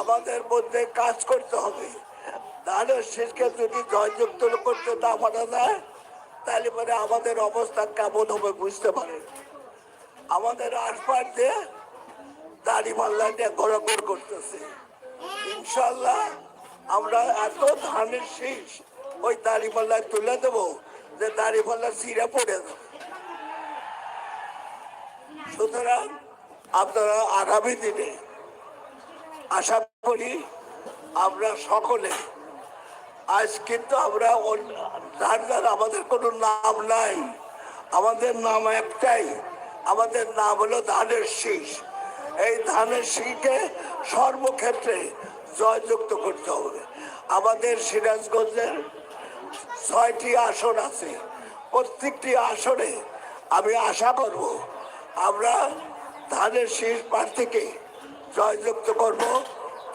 আমাদের মধ্যে কাজ করতে হবে। ধানের শেষকে যদি জয়যুক্ত করতে না পারা যায়, তাহলে পরে আমাদের অবস্থা কেমন হবে বুঝতে পারেন। আমাদের আশপাশ দিয়ে দাড়ি পাল্লা নিয়ে গড়াগড় করতেছে। ইনশাল্লাহ আমরা এত ধানের শীষ ওই দাড়ি পাল্লায় তুলে দেবো যে দাড়ি পাল্লা সিরে পড়ে যাবে। সুতরাং আপনারা আগামী দিনে আশা করি, আমরা সকলে। আজ কিন্তু আমরা যার যার আমাদের কোনো নাম নাই, আমাদের নাম একটাই, আমাদের নাম হলো ধানের শীষ। এই ধানের শীষকে সর্বক্ষেত্রে জয়যুক্ত করতে হবে। আমাদের সিরাজগঞ্জের ছয়টি আসন আছে। প্রত্যেকটি আসনে আমি আশা করব আমরা ধানের শীষ প্রার্থীকে জয়যুক্ত করব।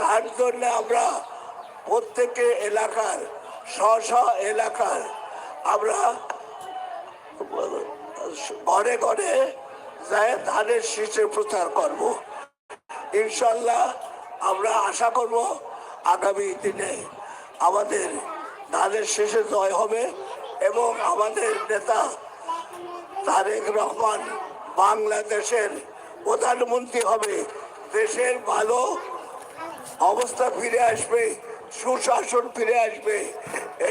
তার জন্য আমরা প্রত্যেকে এলাকার স্ব স্ব এলাকার, আমরা ঘরে ঘরে যায় ধানের শীষের প্রচার করব। ইনশাল্লাহ আমরা আশা করব আগামী দিনে আমাদের ধানের শেষে জয় হবে এবং আমাদের নেতা তারেক রহমান বাংলাদেশের প্রধানমন্ত্রী হবে, দেশের ভালো অবস্থা ফিরে আসবে, সুশাসন ফিরে আসবে।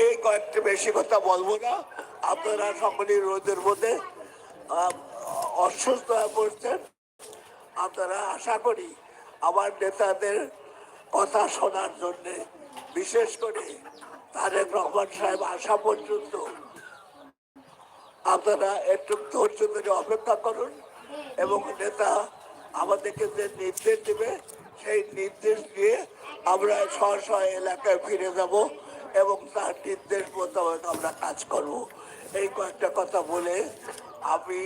এই কয়েকটি বেশি কথা বলব না। আপনারা সকলেই রোদের মধ্যে অসুস্থ হয়ে পড়ছেন। আপনারা আশা করি আমার নেতাদের কথা শোনার জন্য, বিশেষ করে তারেক রহমান সাহেব আসা পর্যন্ত, আপনারা একটু ধৈর্য ধরে অপেক্ষা করুন এবং নেতা আমাদেরকে যে নির্দেশ দেবে সেই নির্দেশ দিয়ে আমরা স্ব স্ব এলাকায় ফিরে যাব এবং তার নির্দেশ মোতাবেক আমরা কাজ করব। এই কয়েকটা কথা বলে আমি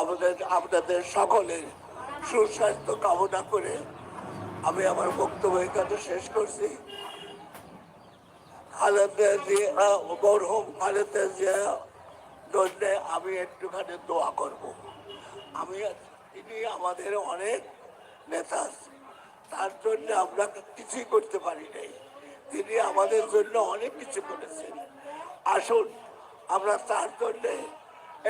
আমাদের, আপনাদের সকলের সুস্বাস্থ্য কামনা করে আমি আমার বক্তব্য এখানে শেষ করছি। আমি একটুখানি দোয়া করব। আমি, তিনি আমাদের অনেক নেতা। তার জন্য আমরা কিছুই করতে পারি নাই তিনি আমাদের জন্য অনেক কিছু করেছেন আসুন আমরা তার জন্য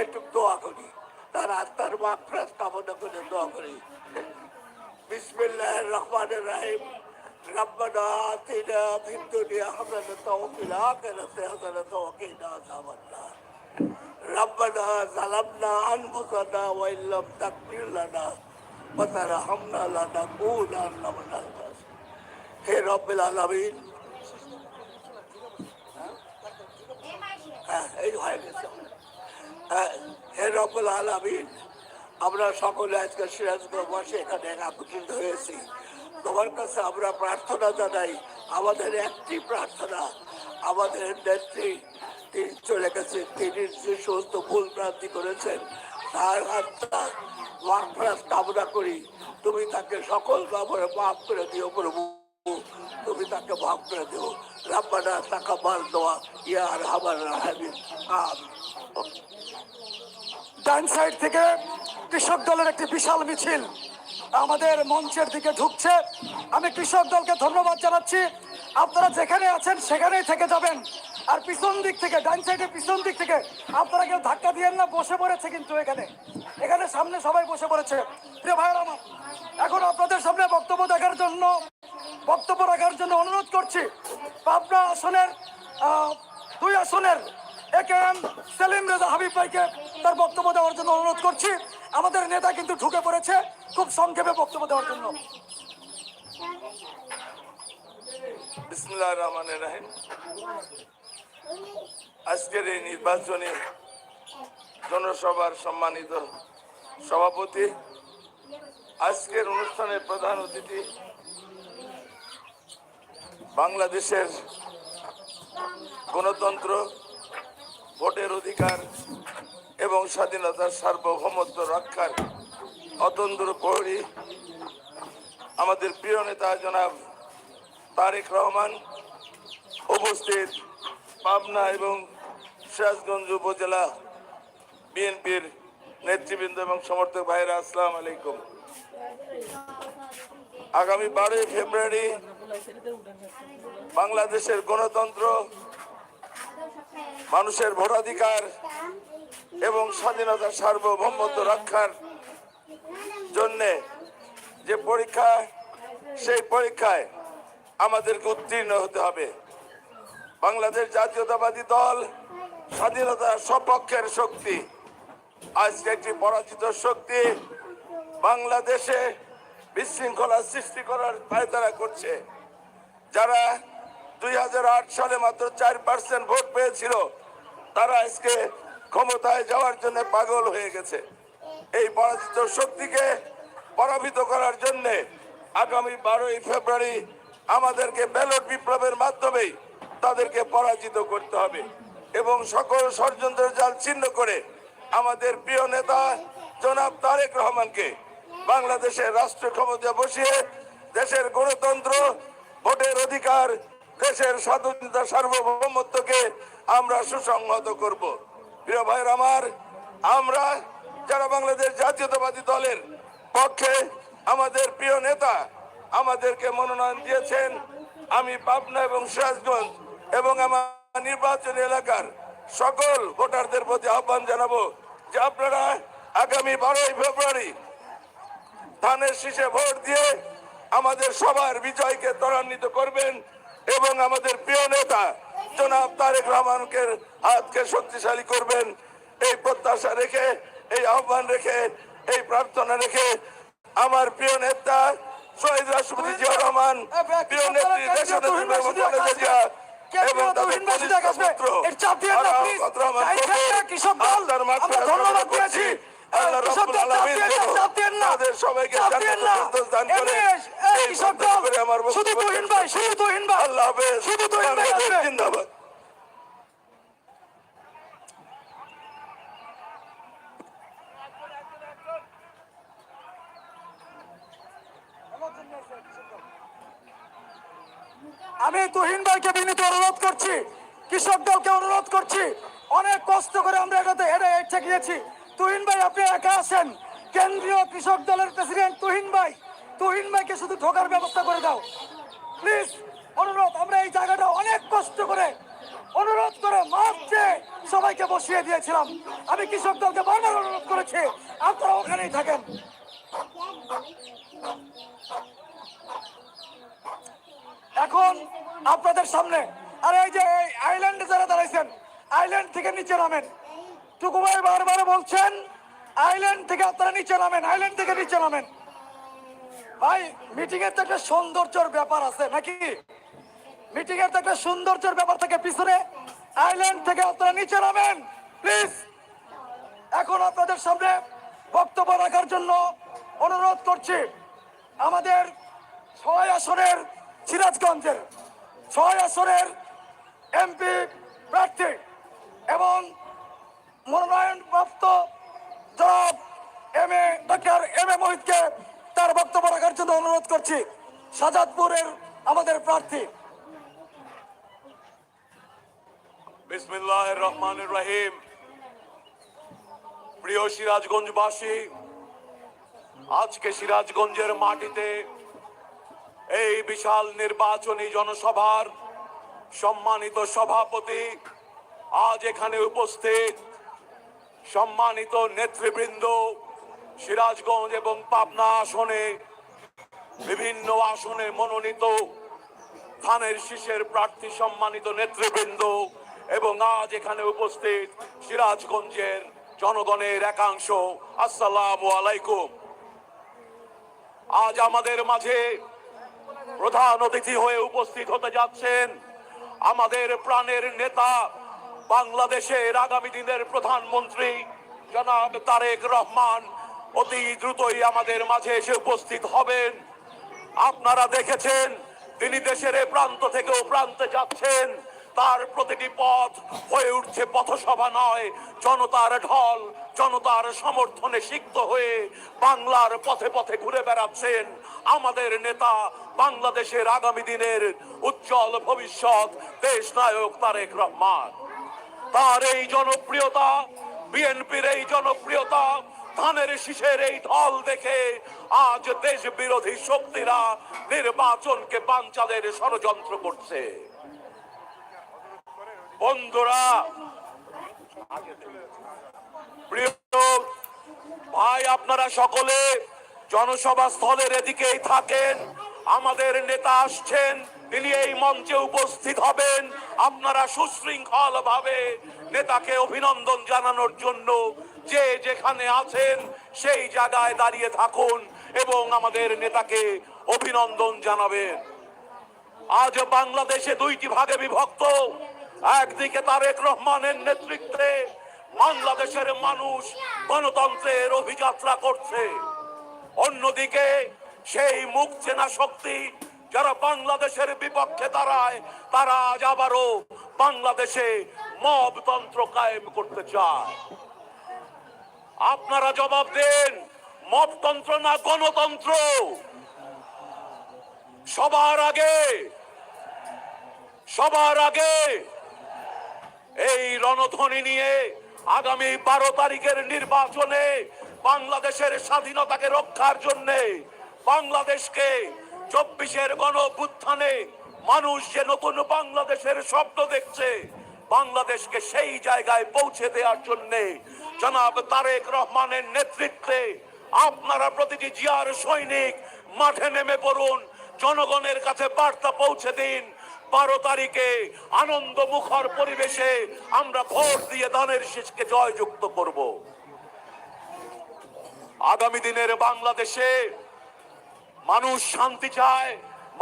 একটু দোয়া করি তার আত্মার মাফরাত কামনা করে দোয়া করি বিসমিল্লাহ রহমান রাহিম ربنا آتنا في الدنيا حسنة وفي الآخرة حسنة وقنا عذاب النار ربنا ظلمنا أنفسنا وإن لم تغفر لنا আমরা সকলে আজকে সিরাজগঞ্জ বসে এখানে একত্রিত হয়েছি। তোমার কাছে আমরা প্রার্থনা জানাই, আমাদের একটি প্রার্থনা, আমাদের নেত্রী তিনি চলে গেছেন, তিনি যে সমস্ত ভুল প্রান্তি করেছেন তার আত্মা মাফরাত কামনা করি। তুমি তাকে সকল ব্যাপারে মাফ করে দিও প্রভু। তুমি তাকে মাফ করে দিও। রাব্বানা তাকাব্বাল দোয়া, ইয়া আরহামার রাহিমিন। আমিন। ডান সাইড থেকে কৃষক দলের একটি বিশাল মিছিল আমাদের মঞ্চের দিকে ঢুকছে। আমি কৃষক দলকে ধন্যবাদ জানাচ্ছি। আপনারা যেখানে আছেন সেখানেই থেকে যাবেন। আর পিছন দিক থেকে, ডান সাইডে পিছন দিক থেকে, আপনারা কেউ ধাক্কা দিয়েন না, বসে পড়েছে কিন্তু এখানে। এখানে সামনে সবাই বসে পড়েছে। প্রিয় ভাইয়ের আমার, এখন আপনাদের সামনে বক্তব্য দেখার জন্য, বক্তব্য রাখার জন্য অনুরোধ করছি, পাবনা আসনের দুই আসনের একে এম সেলিম রেজা হাবিব ভাইকে তার বক্তব্য দেওয়ার জন্য অনুরোধ করছি। আমাদের নেতা কিন্তু ঢুকে পড়েছে, খুব সংক্ষেপে বক্তব্য দেওয়ার জন্য। আজকের এই নির্বাচনী জনসভার সম্মানিত সভাপতি, আজকের অনুষ্ঠানের প্রধান অতিথি বাংলাদেশের গণতন্ত্র, ভোটের অধিকার এবং স্বাধীনতার সার্বভৌমত্ব রক্ষার অতন্ত্র প্রহরী আমাদের প্রিয় নেতা জনাব তারেক রহমান উপস্থিত পাবনা এবং সিরাজগঞ্জ উপজেলা বিএনপির নেতৃবৃন্দ এবং সমর্থক ভাইরা আসসালাম আলাইকুম। আগামী বারোই ফেব্রুয়ারি বাংলাদেশের গণতন্ত্র, মানুষের ভোটাধিকার এবং স্বাধীনতার সার্বভৌমত্ব রক্ষার জন্যে যে পরীক্ষা, সেই পরীক্ষায় আমাদেরকে উত্তীর্ণ হতে হবে। বাংলাদেশ জাতীয়তাবাদী দল স্বাধীনতার সপক্ষের শক্তি। আজকে একটি পরাজিত শক্তি বাংলাদেশে বিশৃঙ্খলা সৃষ্টি করার পায়তারা করছে। যারা দুই হাজার আট সালে মাত্র চার পার্সেন্ট ভোট পেয়েছিল, তারা আজকে ক্ষমতায় যাওয়ার জন্য পাগল হয়ে গেছে। এই পরাজিত শক্তিকে পরাজিত করার জন্যে আগামী বারোই ফেব্রুয়ারি আমাদেরকে ব্যালট বিপ্লবের মাধ্যমে তাদেরকে পরাজিত করতে হবে এবং সকল ষড়যন্ত্রের জাল ছিন্ন করে আমাদের প্রিয় নেতা জনাব তারেক রহমানকে বাংলাদেশের রাষ্ট্র ক্ষমতা বসিয়ে দেশের গণতন্ত্র, ভোটের অধিকার, দেশের স্বাধীনতা সার্বভৌমত্বকে আমরা সুসংহত করব। প্রিয় ভাইয়ের আমার, আমরা যারা বাংলাদেশ জাতীয়তাবাদী দলের পক্ষে আমাদের প্রিয় নেতা আমাদেরকে মনোনয়ন দিয়েছেন। আমি পাবনা এবং সিরাজগঞ্জ এবং আমার নির্বাচনী এলাকার সকল ভোটারদের প্রতি আহ্বান জানাব যে আপনারা আগামী বারোই ফেব্রুয়ারি ধানের শীষে ভোট দিয়ে আমাদের সবার বিজয়কে ত্বরান্বিত করবেন এবং আমাদের প্রিয় নেতা জনাব তারেক রহমানকে হাতকে শক্তিশালী করবেন। এই প্রত্যাশা রেখে, এই আহ্বান রেখে, এই প্রার্থনা রেখে আমার প্রিয় নেতা শহীদ রাষ্ট্রপতি জিয়া রহমান প্রিয় নেত্রী দেশনেত্রী বেগম খালেদা জিয়া এবং তাদের কনিষ্ঠ পুত্র আরাফাত রহমান আল্লাহর মাগফিরাত কামনা করছি। আল্লাহ রাব্বুল আলামিন তাদের সবাইকে জান্নাতুল দান করে। এই প্রত্যাশা করে আমার শুধু বক্তব্য তুহিন ভাই শুধু তুহিন ভাই। আল্লাহ হাফেজ। শুধু তুহিন ভাই জিন্দাবাদ। আমি তুহিন ভাইকে বিনীত অনুরোধ করছি, কৃষক দলকে অনুরোধ করছি, অনেক কষ্ট করে আমরা এটাতে এটা ইচ্ছা গিয়েছি। তুহিন ভাই, আপনি একা আছেন? কেন্দ্রীয় কৃষক দলের প্রেসিডেন্ট তুহিন ভাই, তুহিন ভাইকে শুধু ঢোকার ব্যবস্থা করে দাও। প্লিজ, অনুরোধ, আমরা এই জায়গাটা অনেক কষ্ট করে অনুরোধ করে মার্চে সবাইকে বসিয়ে দিয়েছিলাম। আমি কৃষক দলকে বারবার অনুরোধ করেছি, আপনারা ওখানেই থাকেন এখন আপনাদের সামনে। আর এই যে আইল্যান্ডে যারা দাঁড়াইছেন আইল্যান্ড থেকে নিচে নামেন। টুকু ভাই বারবার বলছেন আইল্যান্ড থেকে আপনারা নিচে নামেন আইল্যান্ড থেকে নিচে নামেন। ভাই মিটিং এর তো একটা সৌন্দর্যের ব্যাপার আছে, নাকি? মিটিং এর তো একটা সৌন্দর্যের ব্যাপার থাকে পিছনে। আইল্যান্ড থেকে আপনারা নিচে নামেন প্লিজ এখন আপনাদের সামনে বক্তব্য রাখার জন্য অনুরোধ করছি, আমাদের ছয় আসনের সিরাজগঞ্জের ছয় আসনের এমপি প্রার্থী এবং মনোনয়নপ্রাপ্ত জনাব M A doctor M A মোহিতকে তার বক্তব্য রাখার জন্য অনুরোধ করছি। সাজাদপুরের আমাদের প্রার্থী। বিসমিল্লাহ রহমান রহিম। প্রিয় সিরাজগঞ্জবাসী, আজকে সিরাজগঞ্জের মাটিতে এই বিশাল নির্বাচনী জনসভার সম্মানিত সভাপতি আজ এখানে উপস্থিত। সম্মানিত নেতৃবৃন্দ, সিরাজগঞ্জ এবং পাবনা আসনে বিভিন্ন আসনে মনোনীত ধানের শীষের প্রার্থী সম্মানিত নেতৃবৃন্দ এবং আজ এখানে উপস্থিত সিরাজগঞ্জের জনগণের একাংশ। আসসালামু আলাইকুম। আজ আমাদের মাঝে প্রধান অতিথি হয়ে উপস্থিত হতে যাচ্ছেন আমাদের প্রাণের নেতা বাংলাদেশের আগামী দিনের প্রধানমন্ত্রী জনাব তারেক রহমান। অতি দ্রুতই আমাদের মাঝে এসে উপস্থিত হবেন। আপনারা দেখেছেন, তিনি দেশের প্রান্ত থেকেও প্রান্তে যাচ্ছেন। তার প্রতিটি পথ হয়ে উঠছে পথসভা নয়। জনতার ঢল, জনতার সমর্থনে সিক্ত হয়ে বাংলার পথে পথে ঘুরে বেড়াচ্ছেন আমাদের নেতা বাংলাদেশের আগামী দিনের উজ্জ্বল ভবিষ্যৎ দেশ নায়ক তারেক রহমান। তার এই জনপ্রিয়তা, বিএনপির এই জনপ্রিয়তা, ধানের শীষের এই ঢল দেখে আজ দেশ বিরোধী শক্তিরা নির্বাচনকে বাঞ্চালের ষড়যন্ত্র করছে। বন্ধুরা ভাই, আপনারা সকলে জনসভা স্থলের এদিকেই থাকেন। আমাদের নেতা আসছেন, তিনি এই মঞ্চে উপস্থিত হবেন। আপনারা সুশৃঙ্খল ভাবে নেতাকে অভিনন্দন জানানোর জন্য যে যেখানে আছেন, সেই জায়গায় দাঁড়িয়ে থাকুন এবং আমাদের নেতাকে অভিনন্দন জানাবেন। আজ বাংলাদেশে দুইটি ভাগে বিভক্ত। একদিকে তারেক রহমানের নেতৃত্বে বাংলাদেশের মানুষ গণতন্ত্রের অভিযাত্রা করছে। অন্যদিকে সেই মুখ চেনা শক্তি যারা বাংলাদেশের বিপক্ষে দাঁড়ায়, তারা আজ আবারও বাংলাদেশে মবতন্ত্র কায়েম করতে চায়। আপনারা জবাব দেন, মবতন্ত্র না গণতন্ত্র? সবার আগে সবার আগে এই রণধ্বনি নিয়ে আগামী বারো তারিখের নির্বাচনে বাংলাদেশের স্বাধীনতাকে রক্ষার জন্য বাংলাদেশকে চব্বিশের গণ মানুষ যে নতুন বাংলাদেশের স্বপ্ন দেখছে, বাংলাদেশকে সেই জায়গায় পৌঁছে দেওয়ার জন্য জনাব তারেক রহমানের নেতৃত্বে আপনারা প্রতিটি জিয়ার সৈনিক মাঠে নেমে পড়ুন, জনগণের কাছে বার্তা পৌঁছে দিন বারো তারিখে আনন্দ মুখর পরিবেশে আমরা ভোট দিয়ে ধানের শীষকে জয়যুক্ত করব। আগামী দিনের বাংলাদেশে মানুষ শান্তি চায়,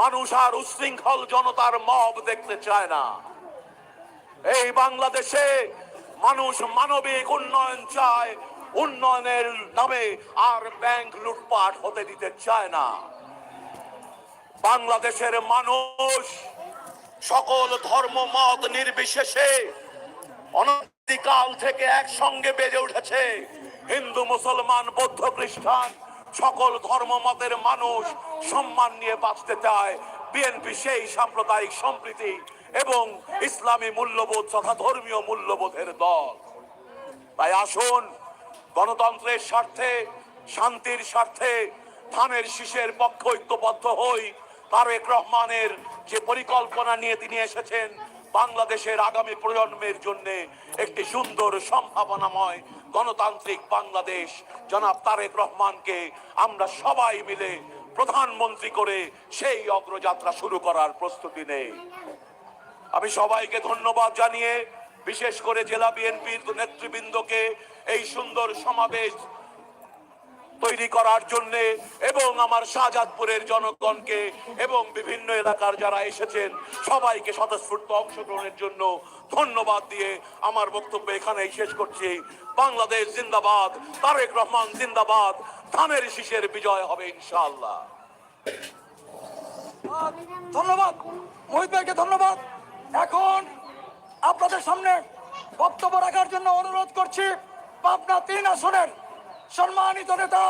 মানুষ আর উশৃঙ্খল জনতার মব দেখতে চায় না। এই বাংলাদেশে মানুষ মানবিক উন্নয়ন চায়, উন্নয়নের নামে আর ব্যাংক লুটপাট হতে দিতে চায় না। বাংলাদেশের মানুষ সকল ধর্ম মত নির্বিশেষে অনন্তিকাল থেকে একসঙ্গে বেড়ে উঠেছে। হিন্দু, মুসলমান, বৌদ্ধ, খ্রিস্টান, সকল ধর্ম মতের মানুষ সম্মান নিয়ে বাঁচতে চায়। বিএনপি সেই সাম্প্রদায়িক সম্প্রীতি এবং ইসলামী মূল্যবোধ তথা ধর্মীয় মূল্যবোধের দল। তাই আসুন, গণতন্ত্রের স্বার্থে, শান্তির স্বার্থে, ধানের শীষের পক্ষে ঐক্যবদ্ধ হই। তারেক রহমানের যে পরিকল্পনা নিয়ে তিনি এসেছেন বাংলাদেশের আগামী প্রজন্মের জন্য একটি সুন্দর সম্ভাবনাময় গণতান্ত্রিক বাংলাদেশ, জনাব তারেক রহমানকে আমরা সবাই মিলে প্রধানমন্ত্রী করে সেই অগ্রযাত্রা শুরু করার প্রস্তুতি নেই। আমি সবাইকে ধন্যবাদ জানিয়ে, বিশেষ করে জেলা বিএনপির নেতৃবৃন্দকে এই সুন্দর সমাবেশ তৈরি করার জন্য এবং আমার শাহজাদপুরের জনগণকে এবং বিভিন্ন এলাকার যারা এসেছেন, সবাইকে স্বতঃস্ফূর্ত অংশগ্রহণের জন্য ধন্যবাদ দিয়ে আমার বক্তব্য এখানেই শেষ করছি। বাংলাদেশ জিন্দাবাদ, তারেক রহমান জিন্দাবাদ, ধানের শীষের বিজয় হবে ইনশাআল্লাহ। ধন্যবাদ মোহিত ভাইকে ধন্যবাদ। এখন আপনাদের সামনে বক্তব্য রাখার জন্য অনুরোধ করছি, পাবনা তিন আসনের সম্মানিত নেতা,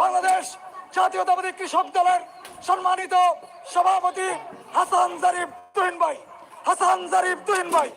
বাংলাদেশ জাতীয়তাবাদী কৃষক দলের সম্মানিত সভাপতি হাসান জারিফ তুহিন ভাই। হাসান জারিফ তুহিন ভাই